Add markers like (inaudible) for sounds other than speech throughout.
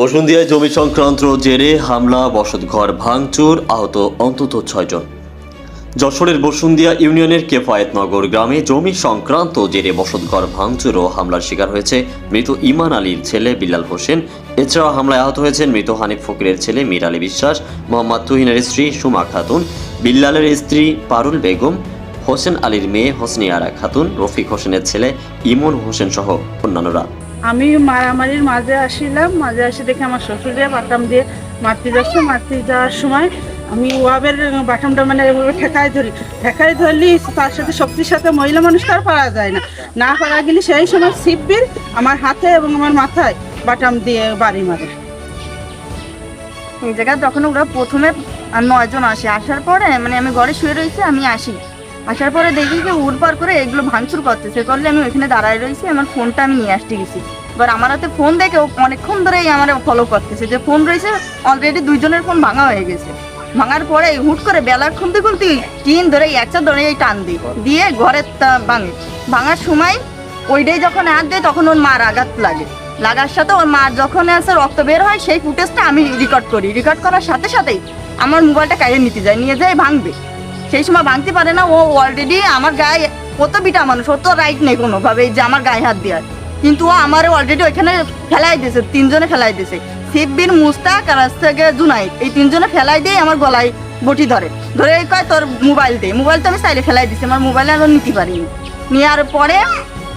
বসুন্ধিয়ায় জমি সংক্রান্ত জেরে হামলা বসতঘর ভাঙচুর, আহত অন্তত ছয়জন যশোরের বসুন্ধিয়া ইউনিয়নের কেফায়েতনগর গ্রামে জমি সংক্রান্ত জেরে বসতঘর ভাঙচুর ও হামলার শিকার হয়েছে মৃত ইমান আলীর ছেলে বিল্লাল হোসেন। এছাড়াও হামলায় আহত হয়েছেন মৃত হানিফ ফকিরের ছেলে মীর আলী বিশ্বাস, মোহাম্মদ তুহিনের স্ত্রী সুমা খাতুন বিল্লালের স্ত্রী পারুল বেগম, হোসেন আলীর মেয়ে হোসনি আরা খাতুন, রফিক হোসেনের ছেলে ইমন হোসেন সহ অন্যান্যরা। আমি মারামারির মাঝে আসিলাম, মাঝে আসি দেখে আমার শ্বশুরে বাটাম দিয়ে মারতে যাচ্ছে, মারতে যাওয়ার সময় আমি ওয়াবের বাটামটা মানে ঠেকায় ধরি। ঠেকায় ধরলি তার সাথে শক্তির সাথে মহিলা মানুষ তার পারা যায় না। না পারা গেলে সেই সময় সিপির আমার হাতে এবং আমার মাথায় বাটাম দিয়ে বাড়ি মারে। এই জায়গায় যখন ওরা প্রথমে নয়জন আসে, আসার পরে মানে আমি ঘরে শুয়ে রয়েছি, আমি আসি। আসার পরে দেখি যে উড় পার করে এগুলো ভাঙচুর করতেছে। করলে আমি ওইখানে দাঁড়ায় রয়েছি আমার ফোনটা আমি নিয়ে আসতে গেছি। এবার আমার হাতে ফোন দেখে অনেকক্ষণ ধরেই আমার ফলো করতেছে যে ফোন রয়েছে অলরেডি দুইজনের ফোন ভাঙা হয়ে গেছে। ভাঙার পরে হুট করে বেলা খুলতে খুলতে টিন ধরে একটা ধরে এই টান দিই দিয়ে ঘরের ভাঙে। ভাঙার সময় ওইটাই যখন হাত দেয়, তখন ওর মার আঘাত লাগে। লাগার সাথে ওর মার যখন আসে রক্ত বের হয়, সেই ফুটেজটা আমি রেকর্ড করি। রেকর্ড করার সাথে সাথেই আমার মোবাইলটা কাজে নিতে যায়, নিয়ে যায়, ভাঙবে। সেই সময় ভাঙতে পারে না, ও অলরেডি আমার গায়ে কত বিটা মানুষ ও তো রাইট নেই কোনোভাবে যে আমার গায়ে হাত দেওয়ার। কিন্তু ও আমার অলরেডি ওইখানে ফেলাই দিয়েছে, তিনজনে ফেলাই দিয়েছে। শিববিন মুস্তাক আর থেকে জুনাইদ, এই তিনজনে ফেলাই দিয়ে আমার গলায় বটি ধরে। ধরে কয় তোর মোবাইল দে মোবাইল তো আমি সাইডে ফেলাই দিছি, আমার মোবাইলে ও নিতে পারিনি। নেওয়ার পরে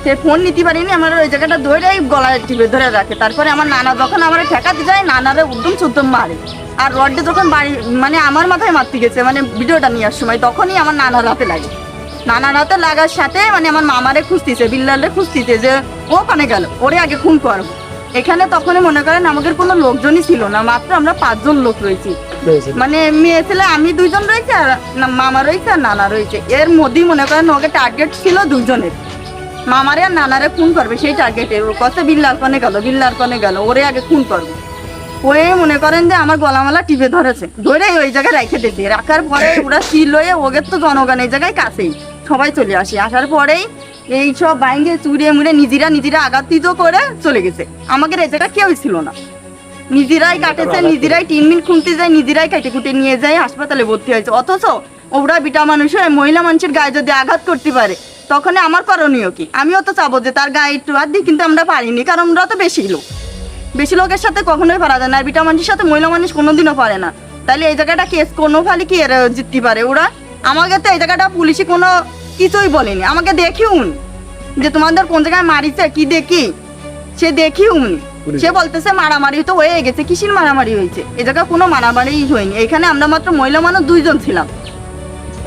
সে ফোন নিতে পারিনি আমার ওই জায়গাটা ধরে গলায় টিপে ধরে রাখে। তারপরে আমার নানা যখন আমার ঠেকাতে যায় নানারে উদ্যম সুদ্যম মারে। আর রডে যখন বাড়ি মানে আমার মাথায় মারতে গেছে মানে ভিডিওটা নেওয়ার সময় তখনই আমার নানার হাতে লাগে। নানার হাতে লাগার সাথে মানে আমার মামারে খুঁজতেছে বিল্লালে খুঁজতেছে যে ও কানে গেল ওরে আগে খুন করব এখানে তখনই মনে করেন আমাদের কোনো লোকজনই ছিল না মাত্র আমরা পাঁচজন লোক রয়েছি। মানে মেয়ে ছেলে আমি দুইজন রয়েছে আর মামা রয়েছে আর নানা রয়েছে। এর মধ্যেই মনে করেন ওকে টার্গেট ছিল দুজনের মামারে আর নানারে খুন করবে, সেই টার্গেটে ও কত বিল্লার কনে গেল বিল্লার কনে গেল, ওরে আগে খুন করবে। ওয়ে মনে করেন যে আমার গলামালা টিপে ধরেছে ধরে ওই জায়গায় রেখে দিতে রাখার পরে ওরা সিল হয়ে ওকে তো জনগণ এই জায়গায় কাছেই, সবাই চলে আসে। আসার পরেই এই সব বাইঙ্গে চুড়িয়ে মুড়ে নিজেরা নিজেরা আঘাতিত করে চলে গেছে। আমাদের এই জায়গায় কেউই ছিল না। নিজেরাই কাটেছে, নিজেরাই টিন মিন খুনতে যায়, নিজেরাই কেটে কুটে নিয়ে যায়, হাসপাতালে ভর্তি হয়েছে। অথচ ওরা বিটা মানুষ হয়ে মহিলা মানুষের গায়ে যদি আঘাত করতে পারে তখন আমার করণীয় কি? আমিও তো চাবো যে তার গায়ে একটু হাত দিই কিন্তু আমরা পারিনি কারণ আমরা তো বেশি লোক। বেশি লোকের সাথে কখনোই পারা যায় না আর বিটা মানুষের সাথে মহিলা মানুষ কোনোদিনও পারে না। তাহলে এই জায়গাটা কেস কোনো ফালি কি এরা জিততে পারে? ওরা আমাকে তো এই জায়গাটা পুলিশে কোনো কিছুই বলেনি। আমাকে দেখিউন যে তোমাদের কোন জায়গায় মারিছে কি দেখি? সে দেখিউন সে বলতেছে মারামারি তো হয়ে গেছে কিসির মারামারি হয়েছে? এই জায়গায় কোনো মারামারি হয়নি। এখানে আমরা মাত্র মহিলা মানুষ দুইজন ছিলাম।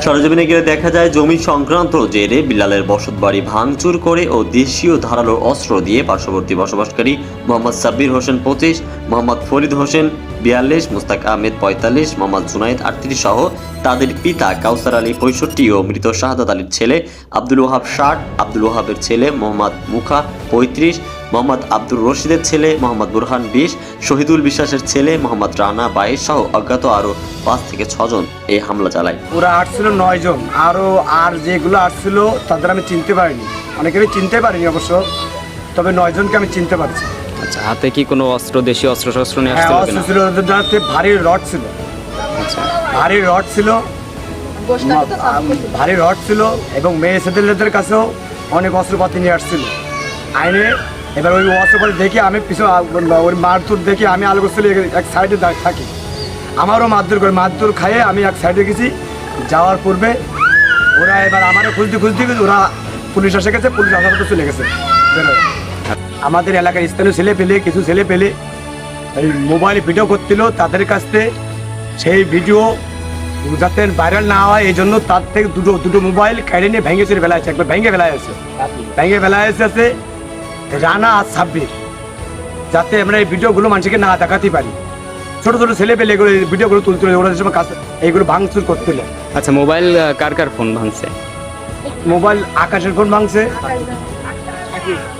সরজমিনে গেলে দেখা যায় জমি সংক্রান্ত জেরে বিল্লালের বসতবাড়ি ভাঙচুর করে ও দেশীয় ধারালো অস্ত্র দিয়ে পার্শ্ববর্তী বসবাসকারী মোহাম্মদ সাব্বির হোসেন পঁচিশ, মোহাম্মদ ফরিদ হোসেন বিয়াল্লিশ, মুস্তাক আহমেদ পঁয়তাল্লিশ, মোহাম্মদ জুনাইদ আটত্রিশ সহ তাদের পিতা কাউসার আলী পঁয়ষট্টি ও মৃত শাহাদাত আলীর ছেলে আব্দুল ওহাব ষাট, আব্দুল ওহাবের ছেলে মোহাম্মদ মুখা পঁয়ত্রিশ মোহাম্মদ আব্দুর রশিদের ছেলে মোহাম্মদ বুরহান বিশ শহীদুল বিশ্বাসের ছেলে মোহাম্মদ রানা বাইশ সহ অজ্ঞাত আরও পাঁচ থেকে ছজন এই হামলা চালায়। ওরা আসছিল নয় জন। আরও আর যেগুলো আসছিল তাদের আমি চিনতে পারিনি। অনেকে আমি চিনতে পারিনি অবশ্য তবে নয় জনকে আমি চিনতে পারছি। আচ্ছা হাতে কি কোনো অস্ত্র দেশীয় অস্ত্র শস্ত্র নিয়ে হ্যাঁ আসছিল অস্ত্র কিনা ছিল ওদের যাতে ভারী রড ছিল। আচ্ছা। ভারী রড ছিল। ভারী রড ছিল এবং মেয়ে ছেলেদের কাছেও অনেক অস্ত্রপাতি নিয়ে আসছিল। আইনে এবার ওই অস্ত্রপাতি দেখে আমি পিছনে ওই মারধর দেখে আমি আলো চলে এক সাইডে থাকি। আমারও মারধর করে মারধর খাইয়ে আমি এক সাইডে গেছি। যাওয়ার পূর্বে ওরা এবার আমারও খুঁজতে খুঁজতে ওরা পুলিশ এসে গেছে পুলিশ আসার পথে চলে গেছে। আমাদের এলাকার স্থানীয় ছেলে পেলে কিছু ছেলে পেলে এই মোবাইলে ভিডিও করছিল তাদের কাছ থেকে সেই ভিডিও যাতে ভাইরাল না হয় এই জন্য তার থেকে দুটো দুটো মোবাইল কেড়ে নিয়ে ভেঙে চলে ফেলা আছে একবার ভেঙে ফেলা আছে ভেঙে ফেলা আছে রানা আর সাব্বির যাতে আমরা এই ভিডিওগুলো মানুষকে না দেখাতে পারি। ছোট ছোট ছেলে পেলে এগুলো এই ভিডিওগুলো তুলছিল ওরা সময় কাজ এইগুলো ভাঙচুর করছিল আচ্ছা মোবাইল কার কার ফোন ভাঙছে? মোবাইল আকাশের ফোন ভাঙছে।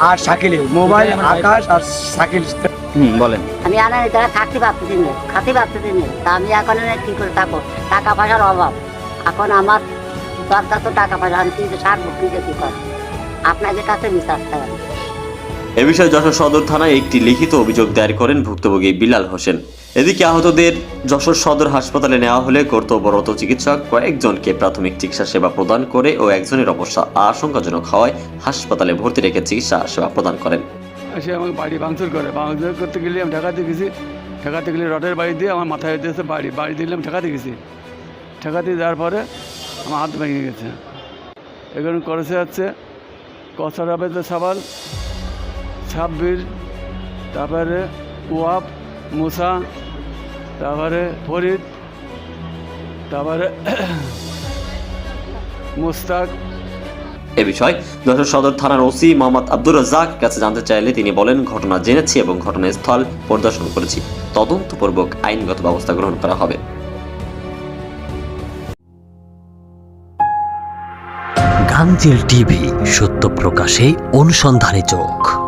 আর শাকিলের মোবাইল আকাশ আর শাকিল। হুম বলেন। আমি আর জায়গায় থাকতে পারতেছি না খাতে পারতেছি না। তা আমি এখন কি করে থাকব? টাকা পয়সার অভাব। এখন আমার দরকার তো টাকা পয়সা আমি কিন্তু সারবো কিন্তু কি কর? আপনাদের কাছে বিশ্বাস থাকবে এ বিষয়ে যশোর সদর থানায় একটি লিখিত অভিযোগ দায়ের করেন ভুক্তভোগী বিলাল হোসেন। এদিকে আহতদের যশোর সদর হাসপাতালে নেওয়া হলে কর্তব্যরত চিকিৎসক কয়েকজনকে প্রাথমিক চিকিৎসা সেবা প্রদান করে ও একজনের অবস্থা আশঙ্কাজনক হওয়ায় হাসপাতালে ভর্তি রেখে চিকিৎসা সেবা প্রদান করেন। সে আমাকে বাড়ি ভাঙচুর করে। ভাঙচুর করতে গেলে আমি ঠেকাতে গেছি। ঠেকাতে গেলে রডের বাড়ি দিয়ে আমার মাথায় দিয়েছে বাড়ি। বাড়ি দিলে আমি ঠেকাতে গেছি। ঠেকাতে যাওয়ার পরে আমার হাত ভেঙে গেছে। এখানে করেছে হচ্ছে কসার আবেদ সাবাল ছাব্বির তারপরে ওয়াব মুসা তারপরে ফরিদ তারপরে (clears throat) মুস্তাক। এ বিষয়ে যশোর সদর থানার ওসি মোহাম্মদ আব্দুর রাজ্জাক কাছে জানতে চাইলে তিনি বলেন ঘটনা জেনেছি এবং ঘটনাস্থল পরিদর্শন করেছি। তদন্তপূর্বক আইনগত ব্যবস্থা গ্রহণ করা হবে। গাংচিল টিভি সত্য প্রকাশে অনুসন্ধানী চোখ।